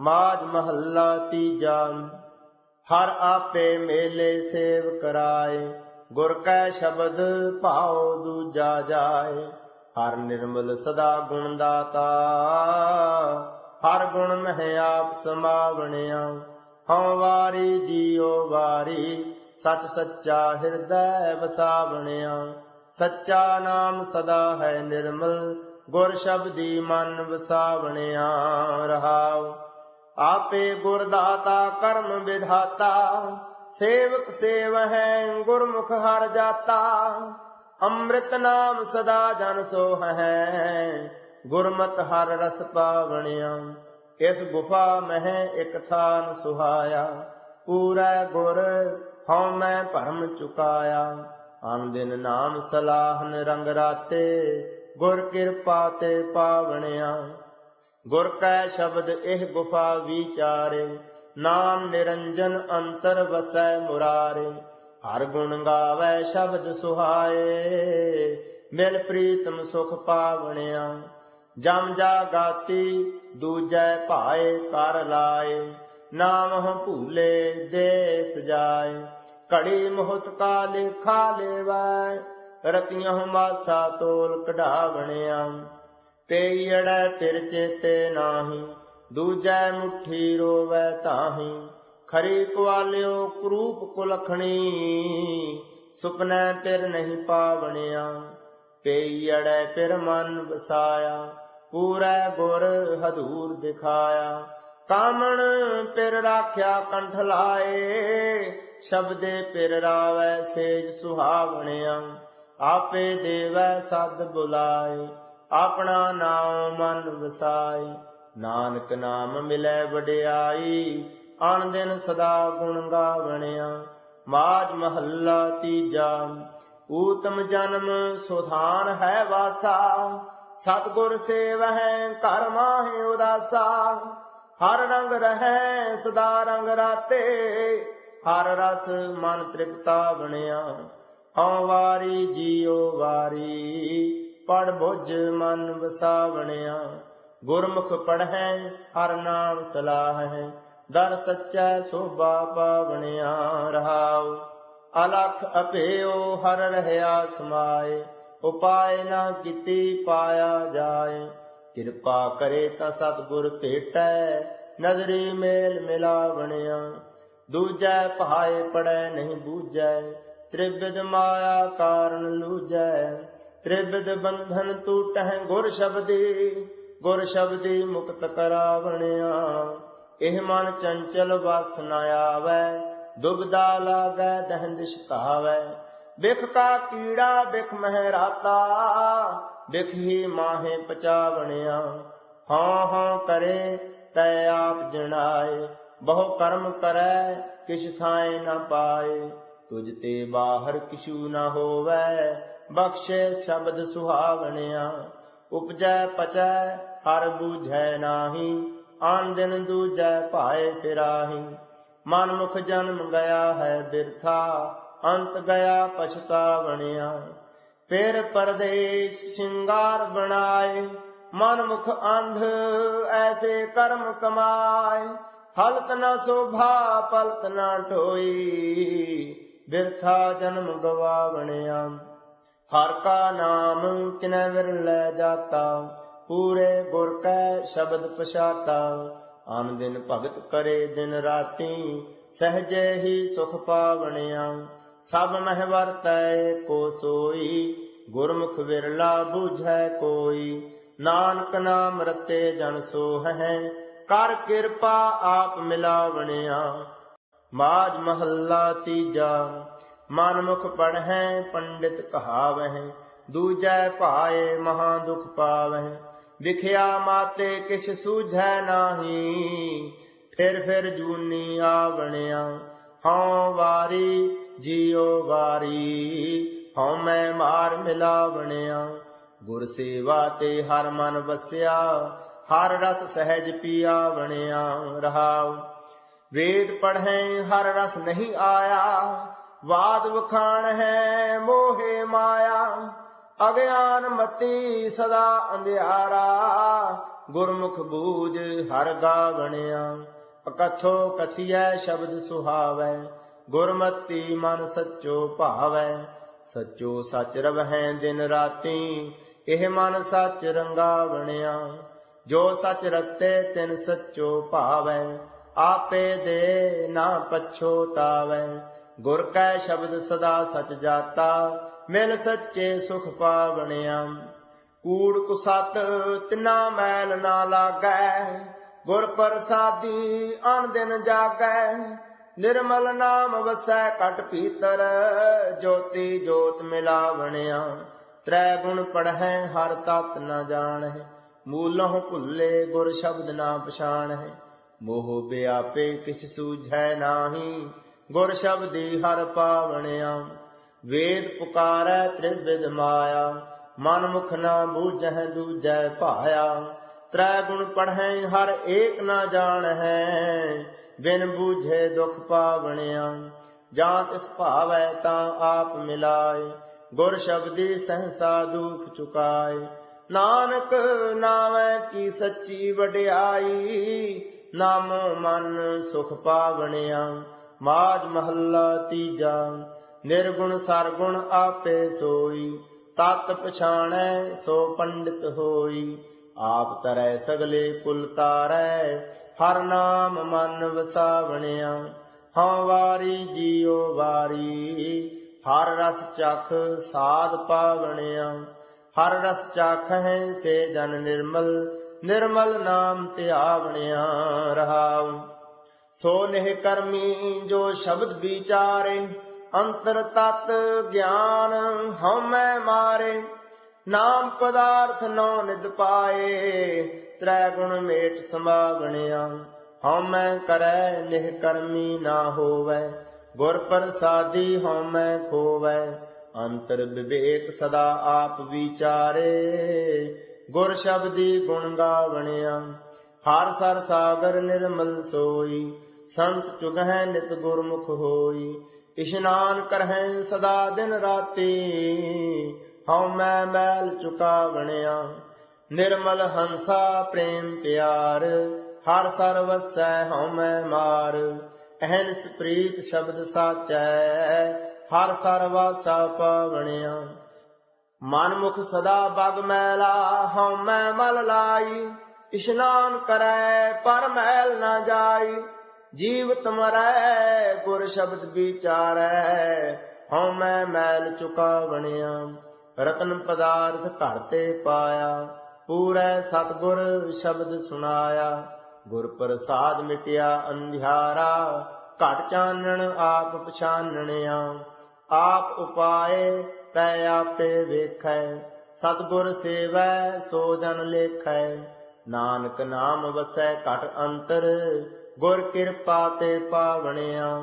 ਮਾਜ ਮਹੱਲਾ ਤੀਜਾ। ਹਰ ਆਪੇ ਮੇਲੇ ਸੇਵ ਕਰਾਏ, ਗੁਰ ਕੈ ਸ਼ਬਦ ਭਾਉ ਦੂਜਾ ਜਾਏ। ਹਰ ਨਿਰਮਲ ਸਦਾ ਗੁਣ ਦਾਤਾ ਹਰ ਗੁਣ ਮਹਿ ਆਪ ਸਮਾਵਣਿਆ। ਹਉ ਵਾਰੀ ਜੀਉ ਵਾਰੀ, ਸਚ ਸੱਚਾ ਹਿਰਦੈ ਵਸਾਵਣਿਆ। ਸੱਚਾ ਨਾਮ ਸਦਾ ਹੈ ਨਿਰਮਲ, ਗੁਰ ਸ਼ਬਦੀ ਮਨ ਵਸਾਵਣਿਆ। ਰਹਾਉ ਆਪੇ ਗੁਰਦਾਤਾ ਕਰਮ ਵਿਧਾਤਾ, ਸੇਵਕ ਸੇਵ ਹੈ, ਗੁਰਮੁਖ ਹਰ ਜਾਤਾ। ਅੰਮ੍ਰਿਤ ਨਾਮ ਸਦਾ ਜਨ ਸੋਹ ਹੈ, ਗੁਰਮਤ ਹਰ ਰਸ ਪਾਵਣਿਆ। ਇਸ ਗੁਫਾ ਮਹਿ ਇਕ ਥਾਨ ਸੁਹਾਇਆ, ਪੂਰਾ ਗੁਰ ਹਉ ਮੈਂ ਭਰਮ ਚੁਕਾਇਆ। ਅਨ ਦਿਨ ਨਾਮ ਸਲਾਹਨ ਰੰਗ ਰਾਤੇ, ਗੁਰ ਕਿਰਪਾ ਤੇ ਪਾਵਣਿਆ। ਗੁਰ ਕੈ ਸ਼ਬਦ ਇਹ ਗੁਫਾ ਵਿਚਾਰੇ, ਨਾਮ ਨਿਰੰਜਨ ਅੰਤਰ ਵਸੈ ਮੁਰਾਰੇ। ਹਰ ਗੁਣ ਗਾਵੇ ਸ਼ਬਦ ਸੁਹਾਏ, ਮਿਲ ਪ੍ਰੀਤਮ ਸੁਖ ਪਾਵਣਿਆ। ਜਮ ਜਾ ਗਾਤੀ ਦੂਜੈ ਭਾਏ ਕਰ ਲਾਏ, ਨਾਮ ਹਮ ਭੂਲੇ ਦੇ ਸਜਾਏ ਘੜੀ ਮੋਹਤ ਕਾ ਲੇਖਾ ਲੈਵੈ, ਰਤੀਆਂ ਮਾਸਾ ਤੋਲ ਕਢਾਵਣਿਆ। ਪੇਈੜੈ ਤਿਰ ਚੇਤੇ ਨਾਹੀ, ਦੂਜੈ ਮੁਠੀ ਰੋਵੈ ਤਾਹੀ। ਖਰੀ ਕੁਆਲਿਓ ਕਰੂਪ ਕੁਲਖਣੀ, ਸੁਪਨੈ ਪਿਰ ਨਹੀਂ ਪਾਵਣਿਆ। ਪੇਈੜੈ ਪਿਰ ਮਨ ਵਸਾਇਆ, ਪੂਰੈ ਗੁਰ ਹਦੂਰ ਦਿਖਾਇਆ। ਕਾਮਣ ਪਿਰ ਰਾਖਿਆ ਕੰਠ ਲਾਏ, ਸ਼ਬਦੇ ਪਿਰ ਰਾਵੈ ਸੇਜ ਸੁਹਾਵਣਿਆ। ਆਪੇ ਦੇਵੈ ਸਦ ਬੁਲਾਏ। ਆਪਣਾ ਨਾਮ ਮਨ ਵਸਾਏ ਨਾਨਕ ਨਾਮ ਮਿਲੈ ਵਡਿਆਈ ਆਨ ਦਿਨ ਸਦਾ ਗੁਣ ਗਾਵਣਿਆ। ਮਾਜ ਮਹੱਲਾ ਤੀਜਾ, ਊਤਮ ਜਨਮ ਸੁਧਾਨ ਹੈ ਵਾਸਾ। ਸਤਗੁਰ ਸੇਵਹਿ ਘਰ ਮਾਹਿ ਉਦਾਸਾ। ਹਰ ਰੰਗ ਰਹੈ ਸਦਾ ਰੰਗ ਰਾਤੇ। ਹਰ ਰਸ ਮਨ ਤ੍ਰਿਪਤਾ ਬਣਿਆ। ਹਉ ਵਾਰੀ ਜੀਉ ਵਾਰੀ। ਪੜ ਬੁੱਝ ਮਨ ਵਸਾਵਣਿਆ, ਗੁਰਮੁਖ ਪੜ੍ਹੈ ਹਰ ਨਾਮ ਸਲਾਹ ਹੈ ਦਰ ਸੱਚੈ ਸੋਭਾ ਪਾਵਣਿਆ ਰਹਾਉ। ਅਲਖ ਅਭੇਓ ਹਰ ਰਹਿਆ ਸਮਾਏ, ਉਪਾਏ ਨਾ ਕੀਤੀ ਪਾਇਆ ਜਾਏ। ਕਿਰਪਾ ਕਰੇ ਤਾਂ ਸਤਿਗੁਰ ਭੇਟੈ, ਨਜ਼ਰੀ ਮੇਲ ਮਿਲਾਵਣਿਆ। ਦੂਜੈ ਪਹਾਏ ਪੜੈ ਨਹੀਂ ਬੂਝੈ, ਤ੍ਰਿਵਿਧ ਮਾਇਆ ਕਾਰਨ ਲੂਜੈ। ਤ੍ਰਿਵਿਧ ਬੰਧਨ ਟੂਟਹਿ ਗੁਰ ਸ਼ਬਦੀ ਗੁਰ ਸ਼ਬਦੀ ਮੁਕਤ ਕਰਾਵਣਿਆ। ਇਹ ਮਨ ਚੰਚਲ ਵਸ ਆਵੈ, ਦੁਬਦਾ ਲਾਗੈ ਦਹਿੰਦਿਸ਼ ਕਹਾਵੈ ਬਿਖ ਕਾ ਕੀੜਾ, ਬਿਖ ਮਹਿ ਰਾਤਾ ਬਿਖ ਹੀ ਮਾਹੇ ਪਚਾਵਣਿਆ। ਹਾਂ ਹਾਂ ਕਰੇ, ਤੈ ਆਪ ਜਣਾਏ, ਬਹੁ ਕਰਮ ਕਰੈ, ਕਿਛ ਥਾਏ ਨਾ ਪਾਏ। ਤੁਝ ਤੇ ਬਾਹਰ ਕਿਛੂ ਨਾ ਹੋਵੇ, ਬਖਸ਼ੇ ਸ਼ਬਦ ਸੁਹਾਵਣਿਆ। ਉਪਜੈ, ਪਚੈ, ਹਰ ਬੂਝੈ ਨਾਹੀ, ਆਨ ਦਿਨ ਦੂਜੈ ਭਾਏ ਫਿਰਾਹੀ। ਮਨ ਮੁਖ ਜਨਮ ਗਿਆ ਹੈ ਬਿਰਥਾ, ਅੰਤ ਗਿਆ ਪਛਤਾਵਣਿਆ। ਫਿਰ ਪਰਦੇਸ ਸ਼ਿੰਗਾਰ ਬਣਾਏ ਮਨ ਮੁਖ ਅੰਧ ਐਸੇ ਕਰਮ ਕਮਾਏ। ਹਲਤ ਨਾ ਸੋਭਾ, ਪਲਤ ਨਾ ਢੋਈ ਬਿਰਥਾ ਜਨਮ ਗਵਾਵਣਿਆ। ਹਰ ਕਾ ਨਾਮ ਕਿਨੈ ਵਿਰਲੇ ਜਾਤਾ, ਪੂਰੇ ਗੁਰ ਕੈ ਸ਼ਬਦ ਪਛਾਤਾ। ਆਨ ਦਿਨ ਭਗਤ ਕਰੇ ਦਿਨ ਰਾਤੀ, ਸਹਜੇ ਹੀ ਸੁਖ ਪਾਵਣਿਆ। ਸਭ ਮਹਿ ਵਰਤੈ ਕੋ ਸੋਈ, ਗੁਰਮੁਖ ਵਿਰਲਾ ਬੂਝੈ ਕੋਈ। ਨਾਨਕ ਨਾਮ ਰਤੇ ਜਨ ਸੋਹੈ ਕਰ ਕਿਰਪਾ ਆਪ ਮਿਲਾਵਣਿਆ। ਮਾਜ ਮਹੱਲਾ ਤੀਜਾ ਮਨ ਮੁਖ ਪੜਹਿ ਪੰਡਿਤ ਕਹਾਵਹਿ, ਦੂਜੈ ਭਾਏ ਮਹਾ ਦੁਖ ਪਾਵਹਿ, ਵਿਖਿਆ ਮਾਤੇ ਕਿਛ ਸੂਝੈ ਨਾਹੀ, ਫਿਰ ਫਿਰ ਜੂਨੀ ਆਵਣਿਆ, ਹਉ ਵਾਰੀ ਜੀਉ ਵਾਰੀ, ਹਉ ਮੈਂ ਮਾਰ ਮਿਲਾਵਣਿਆ, ਗੁਰ ਸੇਵਾ ਤੇ ਹਰ ਮਨ ਵਸਿਆ, ਹਰ ਰਸ ਸਹਿਜ ਪੀਆ ਬਣਿਆ ਰਹਾਉ ਵੇਦ ਪੜ੍ਹੈ, ਹਰ ਰਸ ਨਹੀਂ ਆਇਆ। ਵਾਦ ਵਖਾਣ ਹੈ, ਮੋਹੇ ਮਾਇਆ। ਅਗਿਆਨ ਮਤੀ ਸਦਾ ਅੰਧਿਆਰਾ। ਗੁਰਮੁਖ ਬੂਝ ਹਰ ਗਾਵਣਿਆ ਅਕਥੋ ਕਥਿਐ ਸ਼ਬਦ ਸੁਹਾਵੈ। ਗੁਰਮਤੀ ਮਨ ਸੱਚੋ ਭਾਵੈ। ਸੱਚੋ ਸੱਚ ਰਵਹਿ ਦਿਨ ਰਾਤੀ। ਇਹ ਮਨ ਸੱਚ ਰੰਗਾ ਬਣਿਆ ਜੋ ਸੱਚ ਰਤੇ ਤਿਨ ਸੱਚੋ ਭਾਵੈ। ਆਪੇ ਦੇ ਨਾ ਪਛੋਤਾਵੈ ਗੁਰ ਕੈ ਸ਼ਬਦ ਸਦਾ ਸਚ ਜਾਤਾ, ਮਿਲ ਸੱਚੇ ਸੁਖ ਪਾਵਣਿਆ। ਕੂੜ ਕੁਸਤ ਤਿਨਾ ਮੈਲ ਨਾ ਲਾਗੈ, ਗੁਰ ਪ੍ਰਸਾਦੀ ਅਨ ਦਿਨ ਜਾਗੈ। ਨਿਰਮਲ ਨਾਮ ਵਸੈ ਕਟ ਪੀਤਰ ਜੋਤੀ ਜੋਤ ਮਿਲਾਵਣਿਆ। ਤ੍ਰੈ ਗੁਣ ਪੜਹਿ, ਹਰ ਤਤ ਨ ਜਾਣਹਿ। ਮੂਲਹੁ ਭੁੱਲੇ, ਗੁਰ ਸ਼ਬਦ ਨਾ ਪਛਾਣਹਿ। ਮੋਹ ਬਿਆਪੇ ਕਿਛ ਸੂਝੈ ਨਾਹੀ, ਗੁਰ ਸ਼ਬਦੀ ਹਰ ਪਾਵਣਿਆ। ਵੇਦ ਪੁਕਾਰੈ ਤ੍ਰਿਵਿਧ ਮਾਇਆ, ਮਨ ਮੁਖ ਨਾ ਬੂਝੈ ਦੂਜੈ ਭਾਇਆ। ਤ੍ਰੈ ਗੁਣ ਪੜ੍ਹੈ ਹਰ ਏਕ ਨਾ ਜਾਣੈ ਬਿਨ ਬੂਝੇ ਦੁਖ ਪਾਵਣਿਆ। ਜਾਂ ਤਿਸ ਭਾਵੈ ਤਾਂ ਆਪ ਮਿਲਾਏ, ਗੁਰ ਸ਼ਬਦੀ ਸਹਸਾ ਦੁਖ ਚੁਕਾਏ। ਨਾਨਕ ਨਾਮੈ ਕੀ ਸੱਚੀ ਵਡਿਆਈ ਨਾਮੋ ਮਨ ਸੁਖ ਪਾਵਣਿਆ ਮਾਜ ਮਹੱਲਾ ਤੀਜਾ, ਨਿਰਗੁਣ ਸਰਗੁਣ ਆਪੇ ਸੋਈ, ਤਤ ਪਛਾਣੈ ਸੋ ਪੰਡਿਤ ਹੋਈ। ਆਪ ਤਰੈ ਸਗਲੇ ਕੁਲ ਤਾਰੈ, ਹਰ ਨਾਮ ਮਨ ਵਸਾਵਣਿਆ। ਹਉ ਵਾਰੀ ਜੀਉ ਵਾਰੀ, ਹਰ ਰਸ ਚਖ ਸਾਧ ਪਾਵਣਿਆ। ਹਰ ਰਸ ਚਖ ਹੈ ਸੇ ਜਨ ਨਿਰਮਲ ਨਿਰਮਲ ਨਾਮ ਧਿਆਵਣਿਆ ਰਹਾਉ। ਸੋ ਨਿਹ ਕਰਮੀ ਜੋ ਸ਼ਬਦ ਵਿਚਾਰੇ, ਅੰਤਰ ਤਤ ਗਿਆਨ ਹਉਮੈ ਮਾਰੇ। ਨਾਮ ਪਦਾਰਥ ਨੋ ਨਿਦ ਪਾਏ, ਤ੍ਰੈ ਗੁਣ ਮੇਟ ਸਮਾਗਣਿਆ। ਹਉਮੈ ਕਰੈ ਨਿਹ ਕਰਮੀ ਨਾ ਹੋਵੈ, ਗੁਰ ਪ੍ਰਸਾਦੀ ਹਉਮੈ ਖੋਵੈ। ਅੰਤਰ ਵਿਵੇਕ ਸਦਾ ਆਪ ਵਿਚਾਰੇ ਗੁਰ ਸ਼ਬਦੀ ਗੁਣ ਗਾਵਣਿਆ, ਹਰ ਸਰ ਸਾਗਰ ਨਿਰਮਲ ਸੋਈ, ਸੰਤ ਚੁਗਹਿ ਨਿਤ ਗੁਰਮੁਖ ਹੋਈ, ਇਸ਼ਨਾਨ ਕਰਹਿ ਸਦਾ ਦਿਨ ਰਾਤੀ, ਹਉ ਮੈਂ ਮੈਲ ਚੁਕਾਵਣਿਆ, ਨਿਰਮਲ ਹੰਸਾ ਪ੍ਰੇਮ ਪਿਆਰ, ਹਰ ਸਰ ਵਸੈ ਹਉ ਮੈਂ ਮਾਰ ਅਹਨਿਸ ਪ੍ਰੀਤ ਸ਼ਬਦ ਸਾਚੈ, ਹਰ ਸਰ ਵਾਸਾ ਪਾਵਣਿਆ। ਮਨ ਮੁਖ ਸਦਾ ਬਗ ਮੈਲਾ, ਹਉ ਮੈਂ ਮਲ ਲਾਈ। ਇਸ਼ਨਾਨ ਕਰੈ, ਪਰ ਮੈਲ ਨਾ ਜਾਈ। ਜੀਵਤ ਮਰੈ, ਗੁਰ ਸ਼ਬਦ ਵਿਚਾਰੈ। ਹਉ ਮੈਂ ਮੈਲ ਚੁਕਾਵਣਿਆ, ਰਤਨ ਪਦਾਰਥ ਘਰ ਤੇ ਪਾਇਆ। ਪੂਰੈ ਸਤਗੁਰ ਸ਼ਬਦ ਸੁਨਾਇਆ ਗੁਰ ਪ੍ਰਸਾਦ ਮਿਟਿਆ ਅੰਧਿਆਰਾ। ਘਟ ਚਾਨਣ ਆਪ ਪਛਾਨਣਿਆ, ਆਪ ਉਪਾਏ ਤੈ ਆਪੇ ਵੇਖੈ, ਸਤਗੁਰ ਸੇਵੈ, ਸੋ ਜਨ ਲੇਖੈ। ਨਾਨਕ ਨਾਮ ਵਸੈ ਘਟ ਅੰਤਰ, ਗੁਰ ਕਿਰਪਾ ਤੇ ਪਾਵਣਿਆ।